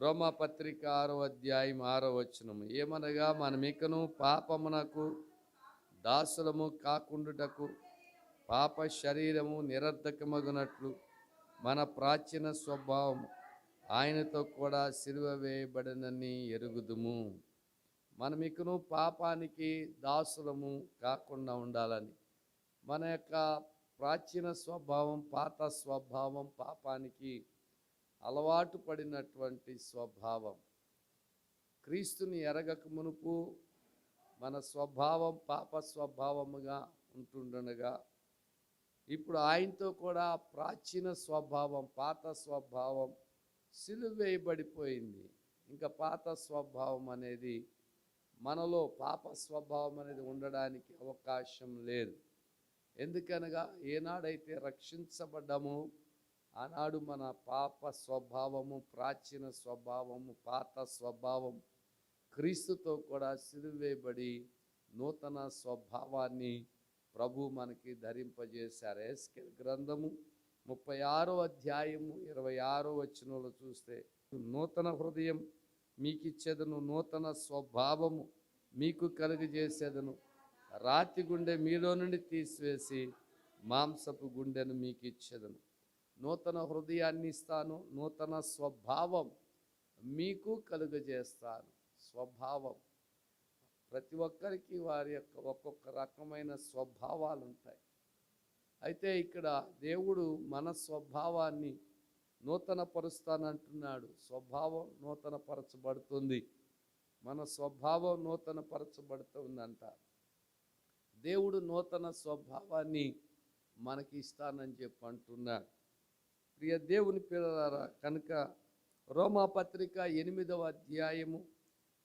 రోమపత్రిక ఆరో అధ్యాయం ఆరో వచనము. ఏమనగా మనమికను పాపమునకు దాసులము కాకుండుటకు పాప శరీరము నిరర్ధకమగునట్లు మన ప్రాచీన స్వభావం ఆయనతో కూడా సిలువ వేయబడినని ఎరుగుదుము. మనమికను పాపానికి దాసులము కాకుండా ఉండాలని. మన యొక్క ప్రాచీన స్వభావం పాత స్వభావం పాపానికి అలవాటు పడినటువంటి స్వభావం. క్రీస్తుని ఎరగక మునుపు మన స్వభావం పాప స్వభావముగా ఉంటుండగా ఇప్పుడు ఆయనతో కూడా ప్రాచీన స్వభావం పాత స్వభావం సిలువేయబడిపోయింది. ఇంకా పాత స్వభావం అనేది మనలో పాప స్వభావం అనేది ఉండడానికి అవకాశం లేదు. ఎందుకనగా ఏనాడైతే రక్షించబడ్డామో ఆనాడు మన పాప స్వభావము ప్రాచీన స్వభావము పాత స్వభావం క్రీస్తుతో కూడా సిలువేయబడి నూతన స్వభావాన్ని ప్రభు మనకి ధరింపజేశారు. ఎస్కెల్ గ్రంథము ముప్పై ఆరో అధ్యాయము ఇరవై ఆరో వచ్చినలో చూస్తే నూతన హృదయం మీకు ఇచ్చేదను నూతన స్వభావము మీకు కలుగజేసేదను. రాతి గుండె మీలో నుండి తీసివేసి మాంసపు గుండెను మీకు ఇచ్చేదను నూతన హృదయాన్ని ఇస్తాను నూతన స్వభావం మీకు కలుగజేస్తాను. స్వభావం. ప్రతి ఒక్కరికి వారి యొక్క ఒక్కొక్క రకమైన స్వభావాలు ఉంటాయి అయితే ఇక్కడ దేవుడు మన స్వభావాన్ని నూతన పరుస్తానంటున్నాడు స్వభావం నూతన పరచబడుతుంది మన స్వభావం నూతన పరచబడుతుందంట దేవుడు నూతన స్వభావాన్ని మనకి ఇస్తానని చెప్పి అంటున్నాడు ప్రియ దేవుని పిల్లలారా కనుక రోమా పత్రిక ఎనిమిదవ అధ్యాయము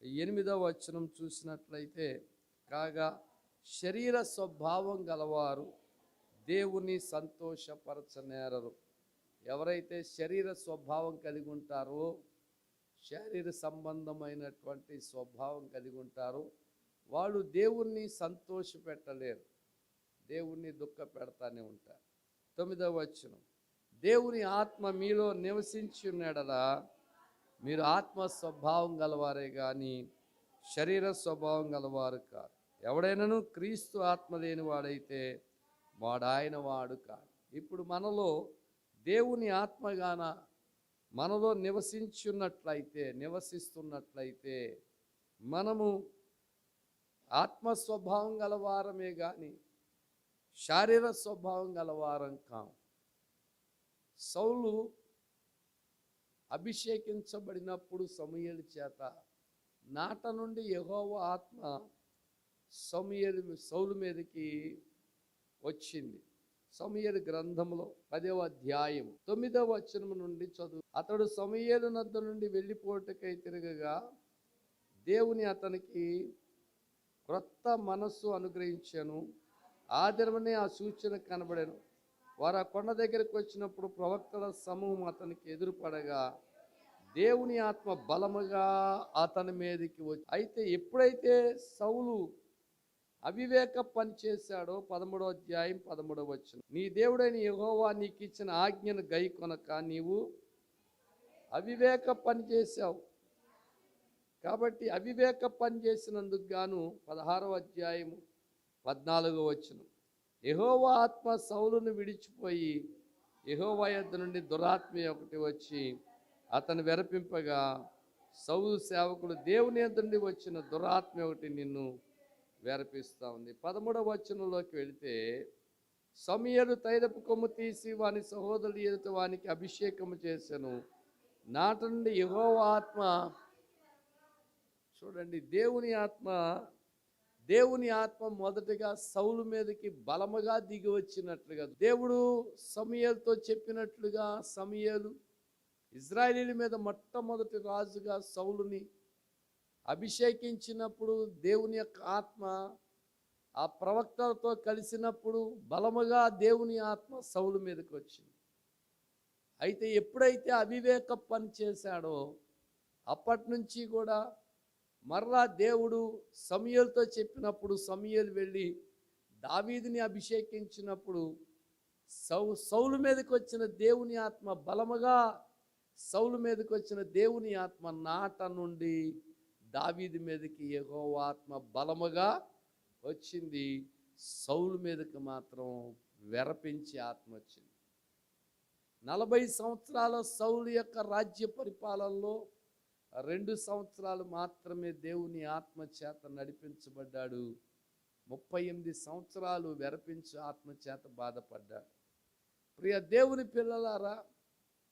ఎనిమిదవ వచనం చూసినట్లయితే కాగా శరీర స్వభావం గలవారు దేవుని సంతోషపరచనేరరు. ఎవరైతే శరీర స్వభావం కలిగి ఉంటారో శరీర సంబంధమైనటువంటి స్వభావం కలిగి ఉంటారో వాళ్ళు దేవుణ్ణి సంతోషపెట్టలేరు. దేవుణ్ణి దుఃఖ పెడతానే ఉంటారు. తొమ్మిదవ వచనం. దేవుని ఆత్మ మీలో నివసించున్నాడలా మీరు ఆత్మ స్వభావం గలవారే కానీ శరీర స్వభావం గలవారు కాదు. ఎవడైనాను క్రీస్తు ఆత్మ లేని వాడైతే వాడాయన వాడు కాదు ఇప్పుడు మనలో దేవుని ఆత్మగాన మనలో నివసించున్నట్లయితే నివసిస్తున్నట్లయితే మనము ఆత్మ స్వభావం గలవారమే కానీ శారీర స్వభావం గలవారం కాము సౌలు అభిషేకించబడినప్పుడు సమయలు చేత నాట నుండి యహోవ ఆత్మ సమయలు సౌలు మీదకి వచ్చింది. సమయలు గ్రంథంలో పదవ అధ్యాయం తొమ్మిదవ వచనం నుండి చదువు. అతడు సమయలు నద్ద నుండి వెళ్ళిపోటకై తిరగగా దేవుని అతనికి క్రొత్త మనస్సు అనుగ్రహించాను. ఆదరమనే ఆ సూచన కనబడాను. వారు ఆ కొండ దగ్గరికి వచ్చినప్పుడు ప్రవక్తల సమూహం అతనికి ఎదురుపడగా దేవుని ఆత్మ బలముగా అతని మీదకి వచ్చి అయితే ఎప్పుడైతే సౌలు అవివేక పని చేశాడో పదమూడో అధ్యాయం పదమూడవ వచ్చిన నీ దేవుడైన యహోవా నీకు ఇచ్చిన ఆజ్ఞను గై కొనక నీవు అవివేక పని చేశావు. కాబట్టి అవివేక పని చేసినందుకు గాను పదహారవ అధ్యాయము పద్నాలుగో వచ్చినం యహోవా ఆత్మ సౌలును విడిచిపోయి యహోవా యొద్ నుండి దురాత్మ ఒకటి వచ్చి అతను వెరపింపగా సౌలు సేవకుడు దేవుని యొద్ నుండి వచ్చిన దురాత్మ ఒకటి నిన్ను వెరపిస్తూ ఉంది. పదమూడవ వచనంలోకి వెళితే సమయలు తైరపు కొమ్ము తీసి వాని సహోదరుడు ఎదుట వానికి అభిషేకము చేశాను నాట నుండి యెహోవా ఆత్మ చూడండి దేవుని ఆత్మ దేవుని ఆత్మ మొదటగా సౌలు మీదకి బలముగా దిగి వచ్చినట్లుగా దేవుడు సమయలతో చెప్పినట్లుగా సమయలు ఇజ్రాయేలీల మీద మొట్టమొదటి రాజుగా సౌలుని అభిషేకించినప్పుడు దేవుని యొక్క ఆత్మ ఆ ప్రవక్తలతో కలిసినప్పుడు బలముగా దేవుని ఆత్మ సౌలు మీదకి వచ్చింది. అయితే ఎప్పుడైతే అవివేక పని చేశాడో అప్పటి నుంచి కూడా మరలా దేవుడు సమయలతో చెప్పినప్పుడు సమయలు వెళ్ళి దావీదిని అభిషేకించినప్పుడు సౌ సౌలు మీదకి వచ్చిన దేవుని ఆత్మ బలముగా సౌలు మీదకి వచ్చిన దేవుని ఆత్మ నాట నుండి దావీది మీదకి ఎగో ఆత్మ బలముగా వచ్చింది. సౌలు మీదకి మాత్రం వెరపించి ఆత్మ వచ్చింది. నలభై సంవత్సరాల సౌలు యొక్క రాజ్య పరిపాలనలో రెండు సంవత్సరాలు మాత్రమే దేవుని ఆత్మ చేత నడిపించబడ్డాడు. ముప్పై ఎనిమిది సంవత్సరాలు వెరపించి ఆత్మచేత బాధపడ్డాడు. ప్రియ దేవుని పిల్లలారా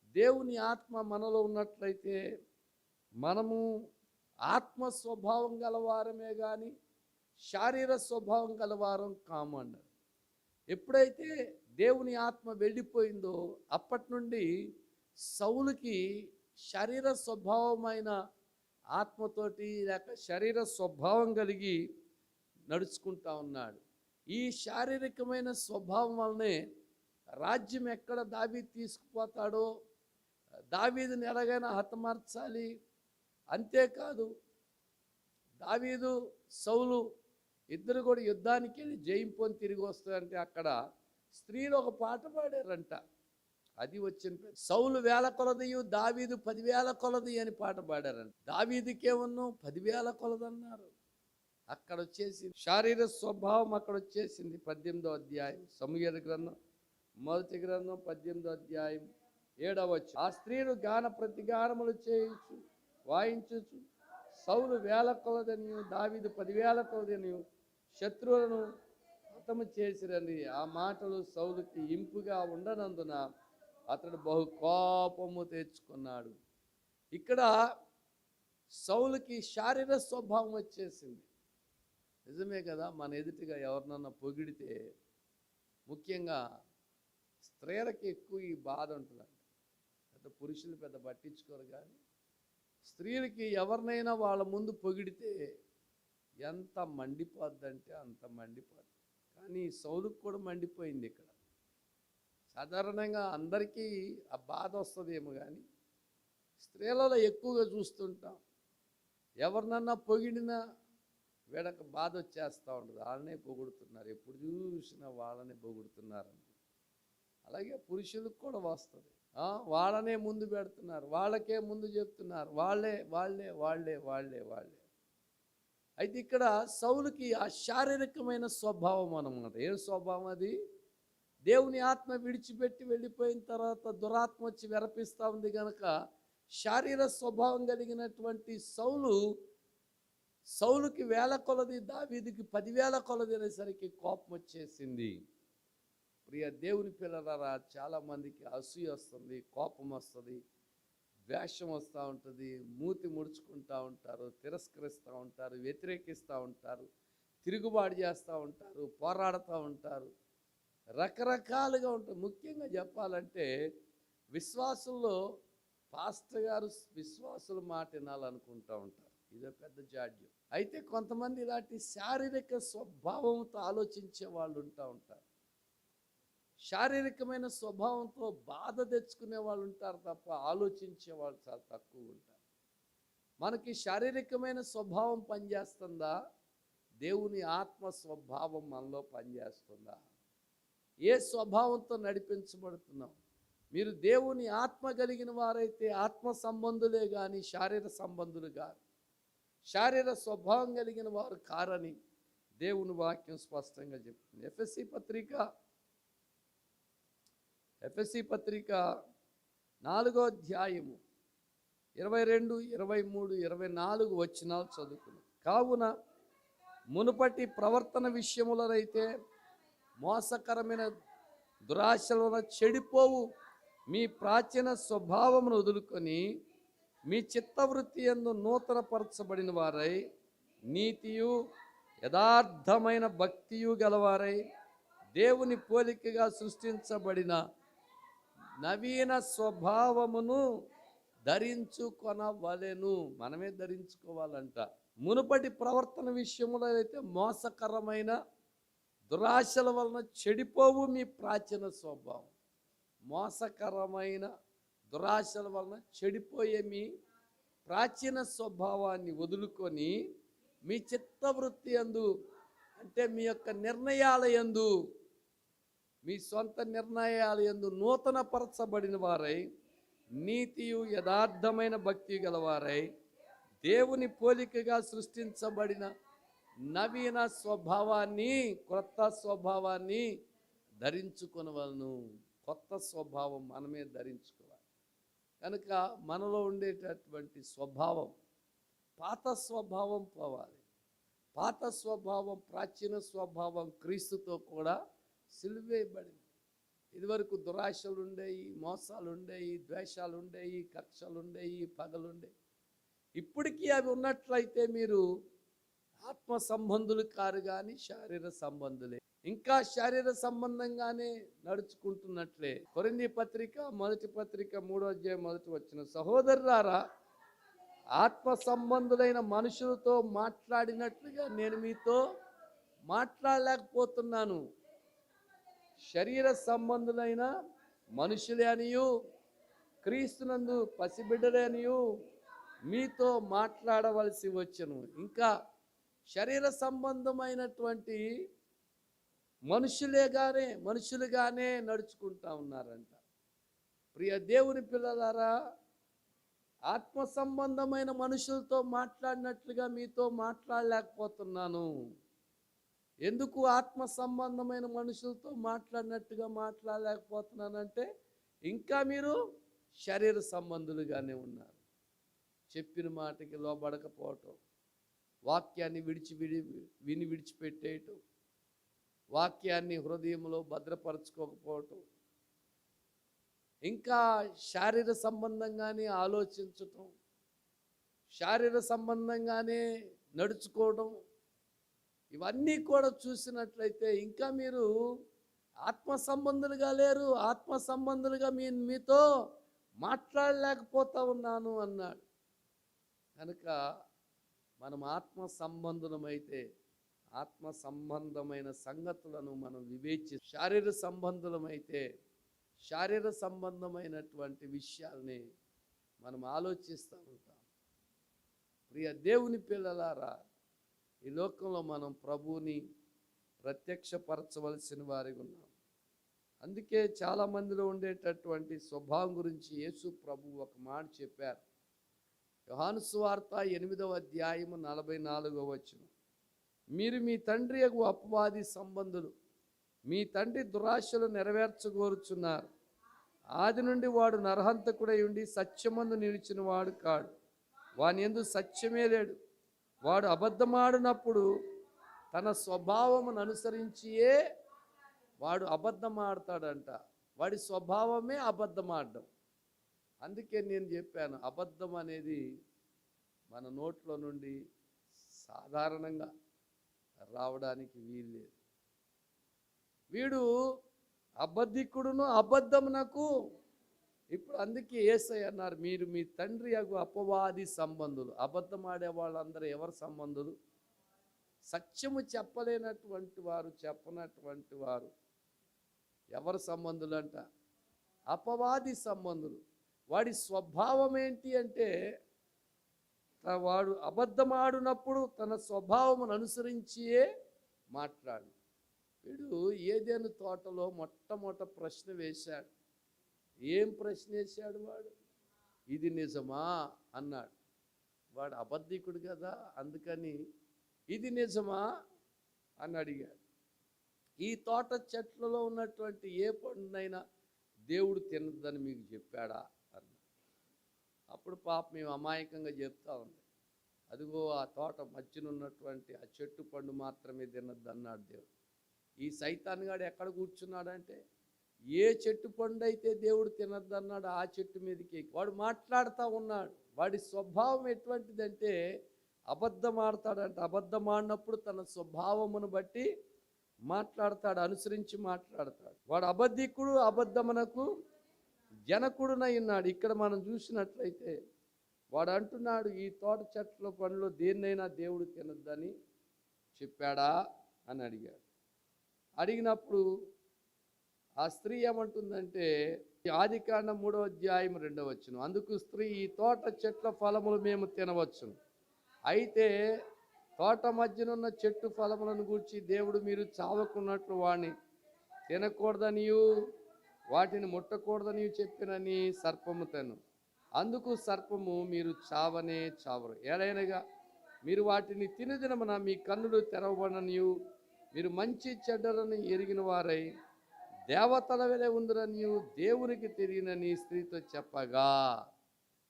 దేవుని ఆత్మ మనలో ఉన్నట్లయితే మనము ఆత్మ స్వభావం గలవారమే కానీ శారీర స్వభావం గలవారం కాము అన్నారు. ఎప్పుడైతే దేవుని ఆత్మ వెళ్ళిపోయిందో అప్పటి నుండి సౌలుకి శరీర స్వభావమైన ఆత్మతోటి లేక శరీర స్వభావం కలిగి నడుచుకుంటా ఉన్నాడు. ఈ శారీరకమైన స్వభావం వల్లనే రాజ్యం ఎక్కడ దావీ తీసుకుపోతాడో దావీదుని ఎలాగైనా హతమార్చాలి. అంతేకాదు దావీదు సౌలు ఇద్దరు కూడా యుద్ధానికి వెళ్ళి జయింపుని తిరిగి వస్తారంటే అక్కడ స్త్రీలు ఒక పాట పాడారంట. అది వచ్చిన సౌలు వేల కొలదియు దావీదు పదివేల కొలది అని పాట పాడారండి దావీదుకేమన్నా పదివేల కొలదన్నారు. అక్కడ వచ్చేసి శారీర స్వభావం అక్కడ వచ్చేసింది పద్దెనిమిదో అధ్యాయం. సమూహ గ్రంథం మొదటి గ్రంథం పద్దెనిమిదో అధ్యాయం ఏడవచ్చు ఆ స్త్రీలు గాన ప్రతిగానములు చేయించు వాయించవచ్చు సౌలు వేల కొలదని దావీదు పదివేల కొలదని శత్రువులను హతము చేసిరని ఆ మాటలు సౌలుకి ఇంపుగా ఉండనందున అతడు బహు కోపము తెచ్చుకున్నాడు. ఇక్కడ సౌలుకి శారీర స్వభావం వచ్చేసింది. నిజమే కదా మన ఎదుటిగా ఎవరినన్నా పొగిడితే ముఖ్యంగా స్త్రీలకి ఎక్కువ ఈ బాధ ఉంటుందండి పెద్ద పురుషులు పెద్ద పట్టించుకోరు కానీ స్త్రీలకి ఎవరినైనా వాళ్ళ ముందు పొగిడితే ఎంత మండిపోద్దంటే అంత మండిపోద్ది. కానీ సౌలుకు కూడా మండిపోయింది ఇక్కడ. సాధారణంగా అందరికీ ఆ బాధ వస్తుందేమో కానీ స్త్రీలలో ఎక్కువగా చూస్తుంటాం. ఎవరినన్నా పొగిడినా వీడక బాధ వచ్చేస్తూ ఉంటుంది. వాళ్ళనే పొగుడుతున్నారు. ఎప్పుడు చూసినా వాళ్ళనే పొగుడుతున్నారు అలాగే పురుషులకు కూడా వస్తుంది. వాళ్ళనే ముందు పెడుతున్నారు. వాళ్ళకే ముందు చెప్తున్నారు. వాళ్ళే వాళ్ళే వాళ్ళే వాళ్ళే వాళ్ళే. అయితే ఇక్కడ సౌలుకి ఆ శారీరకమైన స్వభావం అనమాట ఏం స్వభావం అది? దేవుని ఆత్మ విడిచిపెట్టి వెళ్ళిపోయిన తర్వాత దురాత్మ వచ్చి వెరపిస్తూ ఉంది కనుక శారీర స్వభావం కలిగినటువంటి సౌలు సౌలుకి వేల కొలది దావీదికి పదివేల కొలది అనేసరికి కోపం వచ్చేసింది. ప్రియ దేవుని పిల్లలారా చాలామందికి అసూయ వస్తుంది కోపం వస్తుంది ద్వేషం వస్తూ ఉంటుంది మూతి ముడుచుకుంటూ ఉంటారు తిరస్కరిస్తూ ఉంటారు వ్యతిరేకిస్తూ ఉంటారు తిరుగుబాటు చేస్తూ ఉంటారు పోరాడుతూ ఉంటారు. రకరకాలుగా ఉంటుంది ముఖ్యంగా చెప్పాలంటే విశ్వాసంలో పాస్టర్ గారు విశ్వాసుల మాట వినాలనుకుంటూ ఉంటారు. ఇదో పెద్ద జాడ్యం. అయితే కొంతమంది ఇలాంటి శారీరక స్వభావంతో ఆలోచించే వాళ్ళు ఉంటా ఉంటారు. శారీరకమైన స్వభావంతో బాధ తెచ్చుకునే వాళ్ళు ఉంటారు తప్ప ఆలోచించే వాళ్ళు చాలా తక్కువ ఉంటారు. మనకి శారీరకమైన స్వభావం పనిచేస్తుందా? దేవుని ఆత్మ స్వభావం మనలో పనిచేస్తుందా? ఏ స్వభావంతో నడిపించబడుతున్నాం? మీరు దేవుని ఆత్మ కలిగిన వారైతే ఆత్మ సంబంధులే కానీ శారీర సంబంధులు కాదు శారీర స్వభావం కలిగిన వారు కారని దేవుని వాక్యం స్పష్టంగా చెప్తుంది. ఎఫ్ఎస్సి పత్రిక ఎఫ్ఎస్సి పత్రిక నాలుగో అధ్యాయము ఇరవై రెండు ఇరవై మూడు ఇరవై నాలుగు వచ్చినాలు చదువుకున్నాం. కావున మునుపటి ప్రవర్తన విషయములనైతే మోసకరమైన దురాశల చెడిపోవు. మీ ప్రాచీన స్వభావమును వదులుకొని మీ చిత్తవృత్తి ఎందు నూతనపరచబడిన వారై నీతియు యథార్థమైన భక్తియు గలవారై దేవుని పోలికగా సృష్టించబడిన నవీన స్వభావమును ధరించుకొనవలెను. మనమే ధరించుకోవాలంట. మునుపటి ప్రవర్తన విషయంలో అయితే మోసకరమైన దురాశల వలన చెడిపోవు మీ ప్రాచీన స్వభావం. మోసకరమైన దురాశల వలన చెడిపోయే మీ ప్రాచీన స్వభావాన్ని వదులుకొని మీ చిత్తవృత్తి యందు అంటే మీ యొక్క నిర్ణయాల ఎందు మీ సొంత నిర్ణయాల ఎందు నూతనపరచబడిన వారై నీతియు యథార్థమైన భక్తి గలవారై దేవుని పోలికగా సృష్టించబడిన నవీన స్వభావాన్ని క్రొత్త స్వభావాన్ని ధరించుకొనవలను. కొత్త స్వభావం మనమే ధరించుకోవాలి. కనుక మనలో ఉండేటటువంటి స్వభావం పాత స్వభావం పోవాలి. పాత స్వభావం ప్రాచీన స్వభావం క్రీస్తుతో కూడా సిలువేయబడింది. ఇదివరకు దురాశలు ఉండేవి మోసాలు ఉండేవి ద్వేషాలు ఉండేవి కక్షలు ఉండేవి పగలుండేవి ఇప్పటికీ అవి ఉన్నట్లయితే మీరు ఆత్మ సంబంధులు కారు కానీ శారీర సంబంధులే. ఇంకా శారీర సంబంధంగానే నడుచుకుంటున్నట్లే. కొరింది పత్రిక మొదటి పత్రిక మూడో అధ్యాయం మొదటి వచ్చిన సహోదరులారా ఆత్మ సంబంధులైన మనుషులతో మాట్లాడినట్లుగా నేను మీతో మాట్లాడలేకపోతున్నాను. శరీర సంబంధులైన మనుషులే అనియు క్రీస్తునందు పసిబిడ్డలే అనియు మీతో మాట్లాడవలసి వచ్చను. ఇంకా శరీర సంబంధమైనటువంటి మనుషులేగానే మనుషులుగానే నడుచుకుంటా ఉన్నారంట. ప్రియ దేవుని పిల్లలారా ఆత్మ సంబంధమైన మనుషులతో మాట్లాడినట్లుగా మీతో మాట్లాడలేకపోతున్నాను. ఎందుకు ఆత్మ సంబంధమైన మనుషులతో మాట్లాడినట్టుగా మాట్లాడలేకపోతున్నానంటే ఇంకా మీరు శరీర సంబంధులుగానే ఉన్నారు. చెప్పిన మాటకి లోబడకపోవటం. వాక్యాన్ని విడిచి విడి విని విడిచిపెట్టేయటం వాక్యాన్ని హృదయంలో భద్రపరచుకోకపోవటం ఇంకా శారీర సంబంధంగానే ఆలోచించటం శారీర సంబంధంగానే నడుచుకోవడం ఇవన్నీ కూడా చూసినట్లయితే ఇంకా మీరు ఆత్మ సంబంధులుగా లేరు ఆత్మ సంబంధులుగా మీ మీతో మాట్లాడలేకపోతా ఉన్నాను అన్నాడు. కనుక మనం ఆత్మ సంబంధులమైతే ఆత్మ సంబంధమైన సంగతులను మనం వివేచి శారీర సంబంధులమైతే శారీర సంబంధమైనటువంటి విషయాల్ని మనం ఆలోచిస్తూ ఉంటాం. ప్రియ దేవుని పిల్లలారా ఈ లోకంలో మనం ప్రభువుని ప్రత్యక్షపరచవలసిన వారిగా ఉన్నాం. అందుకే చాలా మందిలో ఉండేటటువంటి స్వభావం గురించి యేసు ప్రభు ఒక మాట చెప్పారు. యోహానుస్వార్త ఎనిమిదవ అధ్యాయము నలభై నాలుగవ వచనం. మీరు మీ తండ్రి యొక్క అపవాది సంబంధులు మీ తండ్రి దురాశలు నెరవేర్చగోరుచున్నారు. ఆది నుండి వాడు నరహంతకుడై ఉండి సత్యమందు నిలిచిన వాడు కాడు. వాని ఎందు సత్యమే లేడు. వాడు అబద్ధమాడినప్పుడు తన స్వభావమును అనుసరించియే వాడు అబద్ధమాడతాడంట. వాడి స్వభావమే అబద్ధమాడడం. అందుకే నేను చెప్పాను అబద్ధం అనేది మన నోట్లో నుండి సాధారణంగా రావడానికి వీల్లేదు వీడు అబద్ధికుడును నాకు ఇప్పుడు అందుకే ఏసై అన్నారు మీరు మీ తండ్రి అగు అపవాది సంబంధులు. అబద్ధం ఆడే వాళ్ళందరూ ఎవరి సంబంధులు? సత్యము చెప్పలేనటువంటి వారు చెప్పనటువంటి వారు ఎవరి సంబంధులు అంట అపవాది సంబంధులు. వాడి స్వభావం ఏంటి అంటే వాడు అబద్ధమాడినప్పుడు తన స్వభావం అనుసరించియే మాట్లాడు. వీడు ఏదేను తోటలో మొట్టమొదట ప్రశ్న వేశాడు. ఏం ప్రశ్న వేశాడు వాడు? ఇది నిజమా? అన్నాడు. వాడు అబద్ధికుడు కదా అందుకని ఇది నిజమా? అని అడిగాడు. ఈ తోట చెట్లలో ఉన్నటువంటి ఏ పండునైనా దేవుడు తినదని మీకు చెప్పాడా? అప్పుడు పాప మేము అమాయకంగా చెప్తా ఉంది అదిగో ఆ తోట మధ్యన ఉన్నటువంటి ఆ చెట్టు పండు మాత్రమే తినద్దు అన్నాడు దేవుడు. ఈ సైతాన్గాడు ఎక్కడ కూర్చున్నాడంటే ఏ చెట్టు పండు అయితే దేవుడు తినద్దు అన్నాడు ఆ చెట్టు మీదకి వాడు మాట్లాడుతూ ఉన్నాడు. వాడి స్వభావం ఎటువంటిదంటే అబద్ధం ఆడతాడంట. అబద్ధం ఆడినప్పుడు తన స్వభావమును బట్టి మాట్లాడతాడు అనుసరించి మాట్లాడతాడు. వాడు అబద్ధికుడు అబద్ధమునకు జనకుడునై ఉన్నాడు. ఇక్కడ మనం చూసినట్లయితే వాడు అంటున్నాడు ఈ తోట చెట్ల పండ్లు దేన్నైనా దేవుడు తినద్దని చెప్పాడా? అని అడిగాడు. అడిగినప్పుడు ఆ స్త్రీ ఏమంటుందంటే ఆది కాండం మూడో అధ్యాయం రెండవ వచ్చును అందుకు స్త్రీ ఈ తోట చెట్ల ఫలములు మేము తినవచ్చును. అయితే తోట మధ్యనున్న చెట్టు ఫలములను గూర్చి దేవుడు మీరు చావకున్నట్లు వాణ్ణి తినకూడదనియు. వాటిని ముట్టకూడదని చెప్పినని సర్పము తను. అందుకు సర్పము మీరు చావనే చావరు. ఏలైనగా మీరు వాటిని తినదినమున మీ కన్నులు తెరవబడనియు. మీరు మంచి చెడ్డలను ఎరిగిన వారై దేవతల వెలే ఉందిరనియు. దేవునికి తెలియనని స్త్రీతో చెప్పగా.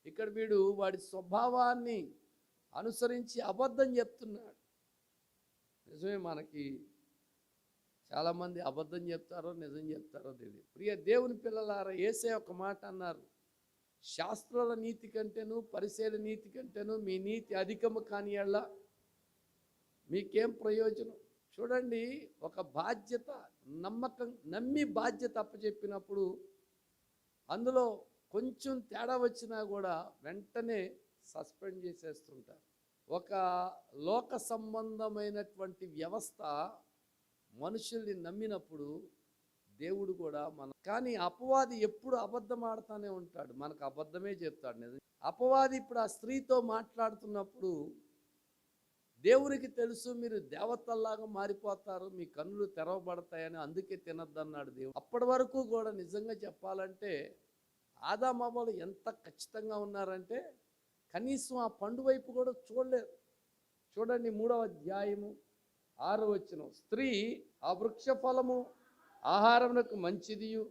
ఇక్కడ వీడు వాడి స్వభావాన్ని అనుసరించి అబద్ధం చెప్తున్నాడు. నిజమే మనకి చాలామంది అబద్ధం చెప్తారో నిజం చెప్తారో తెలియదు. ప్రియ దేవుని పిల్లలారా ఏసే ఒక మాట అన్నారు. శాస్త్రాల నీతి కంటేను పరిశీల నీతి కంటేను మీ నీతి అధికము కాని మీకేం ప్రయోజనం? చూడండి ఒక బాధ్యత నమ్మకం నమ్మి బాధ్యత అప్పచెప్పినప్పుడు అందులో కొంచెం తేడా వచ్చినా కూడా వెంటనే సస్పెండ్ చేసేస్తుంటారు. ఒక లోక సంబంధమైనటువంటి వ్యవస్థ మనుషుల్ని నమ్మినప్పుడు దేవుడు కూడా మన కానీ అపవాది ఎప్పుడు అబద్ధం ఆడుతూనే ఉంటాడు. మనకు అబద్ధమే చెప్తాడు నిజం. అపవాది ఇప్పుడు ఆ స్త్రీతో మాట్లాడుతున్నప్పుడు దేవునికి తెలుసు మీరు దేవతల్లాగా మారిపోతారు మీ కన్నులు తెరవబడతాయని అందుకే తినద్దన్నాడు దేవుడు. అప్పటి వరకు కూడా నిజంగా చెప్పాలంటే ఆదామాబాలు ఎంత ఖచ్చితంగా ఉన్నారంటే కనీసం ఆ పండు వైపు కూడా చూడలేరు. చూడండి మూడవ అధ్యాయము. ఆరు వచ్చిన స్త్రీ ఆ వృక్ష ఫలము ఆహారమునకు మంచిదియు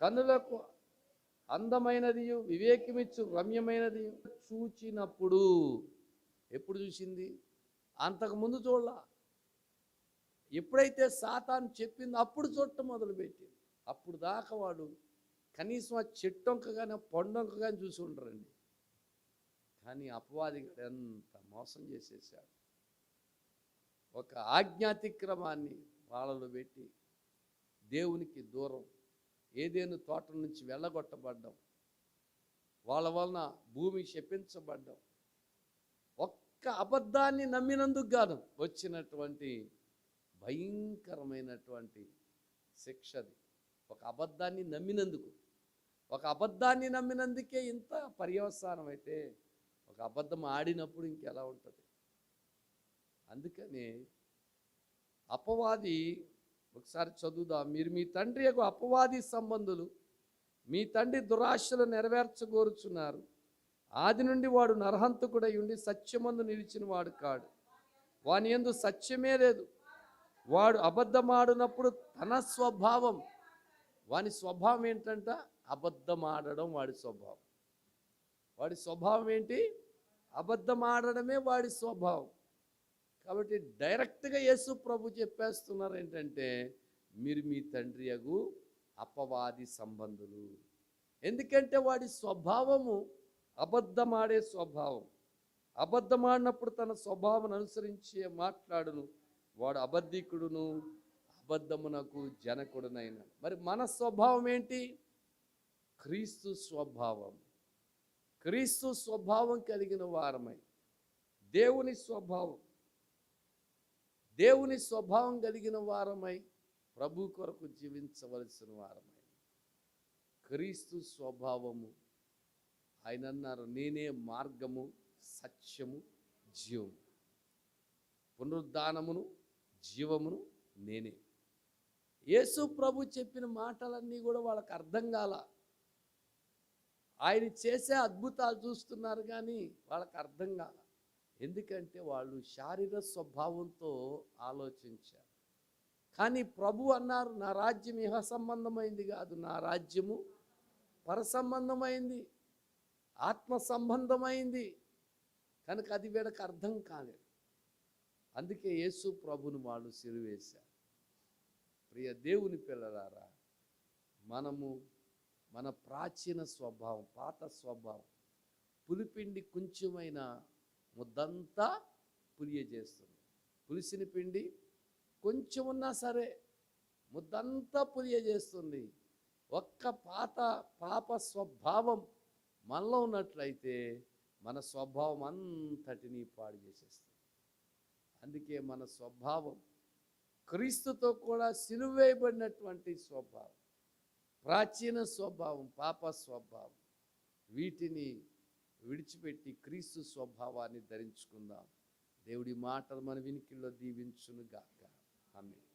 కన్నులకు అందమైనదియు వివేకమిచ్చు రమ్యమైనది చూచినప్పుడు. ఎప్పుడు చూసింది? అంతకుముందు చూడాల. ఎప్పుడైతే సాతాను చెప్పిందో అప్పుడు చూడటం మొదలుపెట్టింది. అప్పుడు దాకా వాడు కనీసం ఆ చెట్టొంక కానీ పండొంక కానీ చూసి ఉండరండి. కానీ అపవాది ఎంత మోసం చేసేసాడు. ఒక ఆజ్ఞాతిక్రమాన్ని వాళ్ళలో పెట్టి దేవునికి దూరం ఏదేను తోట నుంచి వెళ్ళగొట్టబడ్డం వాళ్ళ వలన భూమి శపించబడ్డం ఒక్క అబద్ధాన్ని నమ్మినందుకు గాను వచ్చినటువంటి భయంకరమైనటువంటి శిక్షది ఒక అబద్ధాన్ని నమ్మినందుకు. ఒక అబద్ధాన్ని నమ్మినందుకే ఇంత పర్యవసానం అయితే ఒక అబద్ధం ఆడినప్పుడు ఇంకెలా ఉంటుంది? అందుకని అపవాది ఒకసారి చదువుదాం? మీరు మీ తండ్రి యొక్క అపవాది సంబంధులు మీ తండ్రి దురాశలు నెరవేర్చగోరుచున్నారు. ఆది నుండి వాడు నరహంతకుడై ఉండి సత్యమందు నిలిచిన వాడు కాడు. వాని ఎందు సత్యమే లేదు. వాడు అబద్ధమాడినప్పుడు తన స్వభావం. వాని స్వభావం ఏంటంట? అబద్ధమాడడం వాడి స్వభావం. వాడి స్వభావం ఏంటి? అబద్ధమాడడమే వాడి స్వభావం. కాబట్టి డైరెక్ట్గా యేసు ప్రభు చెప్పేస్తున్నారు ఏంటంటే మీరు మీ తండ్రి అగు అపవాది సంబంధులు. ఎందుకంటే వాడి స్వభావము అబద్ధమాడే స్వభావం. అబద్ధమాడినప్పుడు తన స్వభావం అనుసరించి మాట్లాడును. వాడు అబద్ధికుడును అబద్ధమునకు జనకుడునైన. మరి మన స్వభావం ఏంటి? క్రీస్తు స్వభావం. క్రీస్తు స్వభావం కలిగిన వారమై దేవుని స్వభావం. దేవుని స్వభావం కలిగిన వారమై ప్రభు కొరకు జీవించవలసిన వారమై. క్రీస్తు స్వభావము ఆయన అన్నారు నేనే మార్గము సత్యము జీవము. పునరుద్ధానమును జీవమును నేనే. యేసు ప్రభు చెప్పిన మాటలన్నీ కూడా వాళ్ళకి అర్థం కాల. ఆయన చేసే అద్భుతాలు చూస్తున్నారు కానీ వాళ్ళకి అర్థం కాల. ఎందుకంటే వాళ్ళు శారీర స్వభావంతో ఆలోచించారు. కానీ ప్రభు అన్నారు నా రాజ్యం ఇహ సంబంధమైంది కాదు నా రాజ్యము పరసంబంధమైంది ఆత్మ సంబంధమైంది. కనుక అది వీళ్ళకి అర్థం కాలేదు. అందుకే యేసు ప్రభుని వాళ్ళు సిరివేశారు. ప్రియ దేవుని పిల్లలారా మనము మన ప్రాచీన స్వభావం పాత స్వభావం పులిపిండి కొంచెమైన ముద్దంతా పులియ చేస్తుంది. పులిసిన పిండి కొంచెం ఉన్నా సరే ముద్దంతా పులియ చేస్తుంది. ఒక్క పాత పాప స్వభావం మనలో ఉన్నట్లయితే మన స్వభావం అంతటినీ పాడు చేసేస్తుంది. అందుకే మన స్వభావం క్రీస్తుతో కూడా సిలువేయబడినటువంటి స్వభావం. ప్రాచీన స్వభావం పాప స్వభావం. వీటిని విడిచిపెట్టి క్రీస్తు స్వభావాన్ని ధరించుకుందాం. దేవుడి మాటలు మన వినికిల్లో దీవించును గాక ఆమె